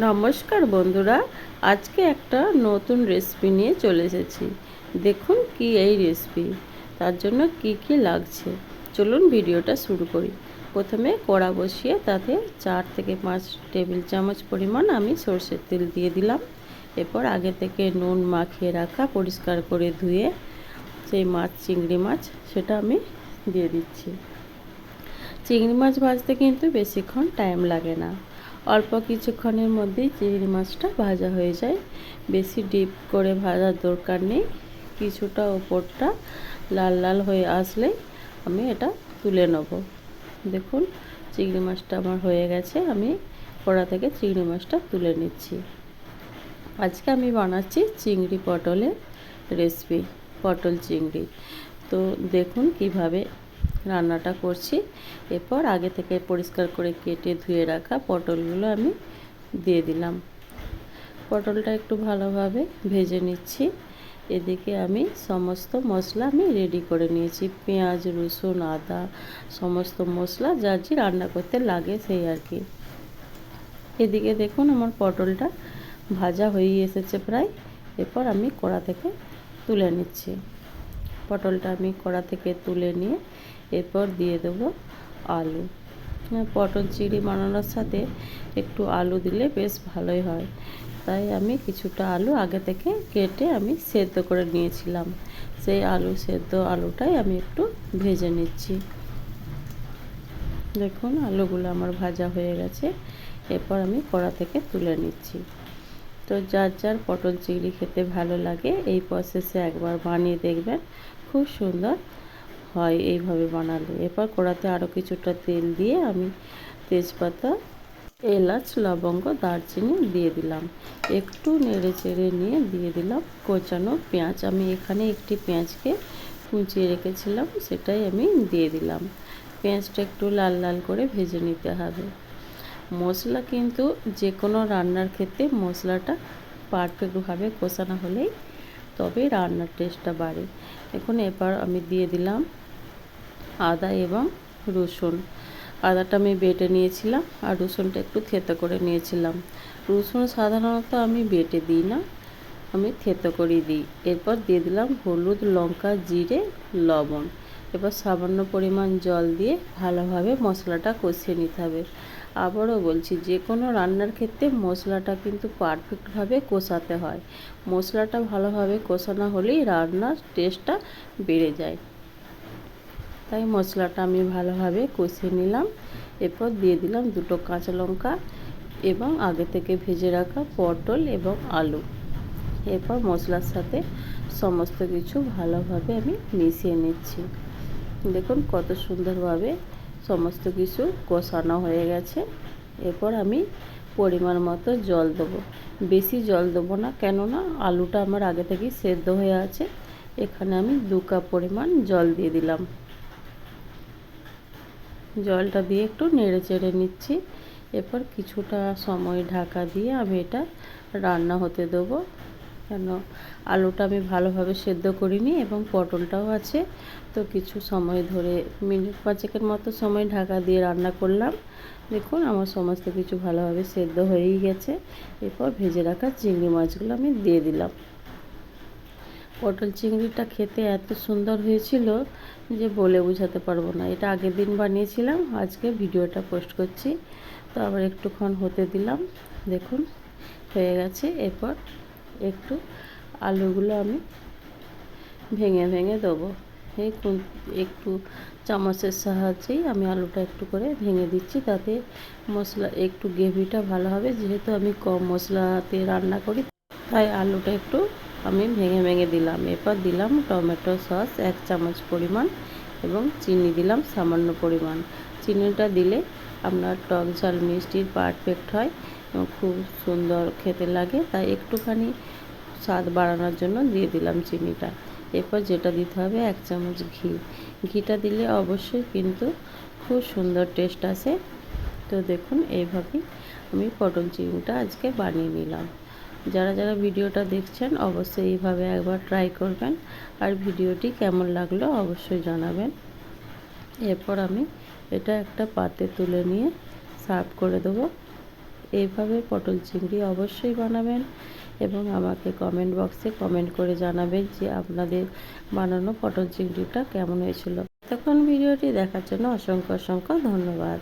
নমস্কার বন্ধুরা, আজকে একটা নতুন রেসিপি নিয়ে চলে এসেছি। দেখুন কি এই রেসিপি তার জন্য কি কি লাগছে। চলুন ভিডিওটা শুরু করি। প্রথমে কড়া বসিয়ে তাতে চার থেকে পাঁচ টেবিল চামচ পরিমাণ আমি সর্ষের তেল দিয়ে দিলাম। এরপর আগে থেকে নুন মাখিয়ে রাখা, পরিষ্কার করে ধুয়ে সেই মাছ, চিংড়ি মাছ, সেটা আমি দিয়ে দিচ্ছি। চিংড়ি মাছ ভাজতে কিন্তু বেশিক্ষণ টাইম লাগে না। অল্প কিছুক্ষণের মধ্যেই চিংড়ি মাছটা ভাজা হয়ে যায়। বেশি ডিপ করে ভাজার দরকার নেই। কিছুটা ওপরটা লাল লাল হয়ে আসলে আমি এটা তুলে নেব। দেখুন, চিংড়ি মাছটা আমার হয়ে গেছে। আমি কড়া থেকে চিংড়ি মাছটা তুলে নিচ্ছি। আজকে আমি বানাচ্ছি চিংড়ি পটলের রেসিপি, পটল চিংড়ি। তো দেখুন কীভাবে রান্নাটা করছি। এরপর আগে থেকে পরিষ্কার করে কেটে ধুয়ে রাখা পটলগুলো আমি দিয়ে দিলাম। পটলটা একটু ভালোভাবে ভেজে নিচ্ছি। এদিকে আমি সমস্ত মশলা আমি রেডি করে নিয়েছি। পেঁয়াজ, রসুন, আদা, সমস্ত মশলা যা যে রান্না করতে লাগে সেই আর কি। এদিকে দেখুন আমার পটলটা ভাজা হয়ে এসেছে প্রায়। এরপর আমি কড়া থেকে তুলে নিচ্ছি। পটলটা আমি কড়া থেকে তুলে নিয়ে এরপর দিয়ে দেবো আলু। পটল চিড়ি বানানোর সাথে একটু আলু দিলে বেশ ভালোই হয়। তাই আমি কিছুটা আলু আগে থেকে কেটে আমি সেদ্ধ করে নিয়েছিলাম। সেই আলু সেদ্ধ আলুটাই আমি একটু ভেজে নিচ্ছি। দেখুন, আলুগুলো আমার ভাজা হয়ে গেছে। এরপর আমি কড়া থেকে তুলে নিচ্ছি। তো যার যার পটল চিংড়ি খেতে ভালো লাগে, এই প্রসেসে একবার বানিয়ে দেখবেন। খুব সুন্দর হয় এইভাবে বানালে। এরপর কড়াতে আরও কিছুটা তেল দিয়ে আমি তেজপাতা, এলাচ, লবঙ্গ, দারচিনি দিয়ে দিলাম। একটু নেড়ে চেড়ে নিয়ে দিয়ে দিলাম কোচানো পেঁয়াজ। আমি এখানে একটি পেঁয়াজকে কুচিয়ে রেখেছিলাম, সেটাই আমি দিয়ে দিলাম। পেঁয়াজটা একটু লাল লাল করে ভেজে নিতে হবে। মশলা কিন্তু যে কোনো রান্নার ক্ষেত্রে মশলাটা পারফেক্টভাবে কষানো হলেই তবে রান্নার টেস্টটা বাড়ে। এখন এবার আমি দিয়ে দিলাম আদা এবং রসুন। আদাটা আমি বেটে নিয়েছিলাম আর রসুনটা একটু থেতো করে নিয়েছিলাম। রসুন সাধারণত আমি বেটে দিই না, আমি থেতো করে দিই। এরপর দিয়ে দিলাম হলুদ, লঙ্কা, জিরে, লবণ। এবার সামান্য পরিমাণ জল দিয়ে ভালোভাবে মশলাটা কষিয়ে নিতে হবে। আবারও বলছি, যে কোনো রান্নার ক্ষেত্রে মশলাটা কিন্তু পারফেক্টভাবে কষাতে হয়। মশলাটা ভালোভাবে কষানো হলেই রান্নার টেস্টটা বেড়ে যায়। তাই মশলাটা আমি ভালোভাবে কষিয়ে নিলাম। এরপর দিয়ে দিলাম দুটো কাঁচা লঙ্কা এবং আগে থেকে ভেজে রাখা পটল এবং আলু। এরপর মশলার সাথে সমস্ত কিছু ভালোভাবে আমি মিশিয়ে নিচ্ছি। দেখুন কত সুন্দরভাবে সমস্ত কিছু কষানো হয়ে গেছে। এরপর আমি পরিমাণ মতো জল দেবো। বেশি জল দেবো না, কেননা আলুটা আমার আগে থেকেই সেদ্ধ হয়ে আছে। এখানে আমি দু কাপ পরিমাণ জল দিয়ে দিলাম। জলটা দিয়ে একটু নেড়ে চেড়ে নিচ্ছি। এরপর কিছুটা সময় ঢাকা দিয়ে আমি এটা রান্না হতে দেবো। কেন? আলুটা আমি ভালোভাবে সেদ্ধ করিনি এবং পটলটাও আছে। তো কিছু সময় ধরে, মিনিট পাঁচেকের মতো সময় ঢাকা দিয়ে রান্না করলাম। দেখুন, আমার সমস্ত কিছু ভালোভাবে সেদ্ধ হয়েই গেছে। এরপর ভেজে রাখা চিংড়ি মাছগুলো আমি দিয়ে দিলাম। পটল চিংড়িটা খেতে এত সুন্দর হয়েছিল যে বলে বোঝাতে পারব না। এটা আগের দিন বানিয়েছিলাম, আজকে ভিডিওটা পোস্ট করছি। তো আবার একটুক্ষণ হতে দিলাম, দেখুন, হয়ে গেছে। এরপর একটু আলুগুলো আমি ভেঙে ভেঙে দেবো। এই একটু চামচের সাহায্যেই আমি আলুটা একটু করে ভেঙে দিচ্ছি, তাতে মশলা, একটু গ্রেভিটা ভালো হবে। যেহেতু আমি কম মশলাতে রান্না করি, তাই আলুটা একটু আমি ভেঙে ভেঙে দিলাম। এরপর দিলাম টমেটো সস এক চামচ পরিমাণ এবং চিনি দিলাম সামান্য পরিমাণ। চিনিটা দিলে আপনার টক ঝাল, মিষ্টির পারফেক্ট হয় এবং খুব সুন্দর খেতে লাগে। তাই একটুখানি স্বাদ বাড়ানোর জন্য দিয়ে দিলাম চিনিটা। এরপর যেটা দিতে হবে এক চামচ ঘি। ঘিটা দিলে অবশ্যই কিন্তু খুব সুন্দর টেস্ট আসে। তো দেখুন, এইভাবেই আমি পটল চিংড়িটা আজকে বানিয়ে নিলাম। যারা যারা ভিডিওটা দেখছেন, অবশ্যই এইভাবে একবার ট্রাই করবেন। আর ভিডিওটি কেমন লাগল অবশ্যই জানাবেন। এরপর আমি এটা একটা পাতে তুলে নিয়ে সার্ভ করে দেবো। এইভাবে পটল চিংড়ি অবশ্যই বানাবেন এবং আমাকে কমেন্ট বক্সে কমেন্ট করে জানাবেন যে আপনাদের বানানো পটল চিংড়িটা কেমন হয়েছিল। তখন ভিডিওটি দেখার জন্য অসংখ্য অসংখ্য ধন্যবাদ।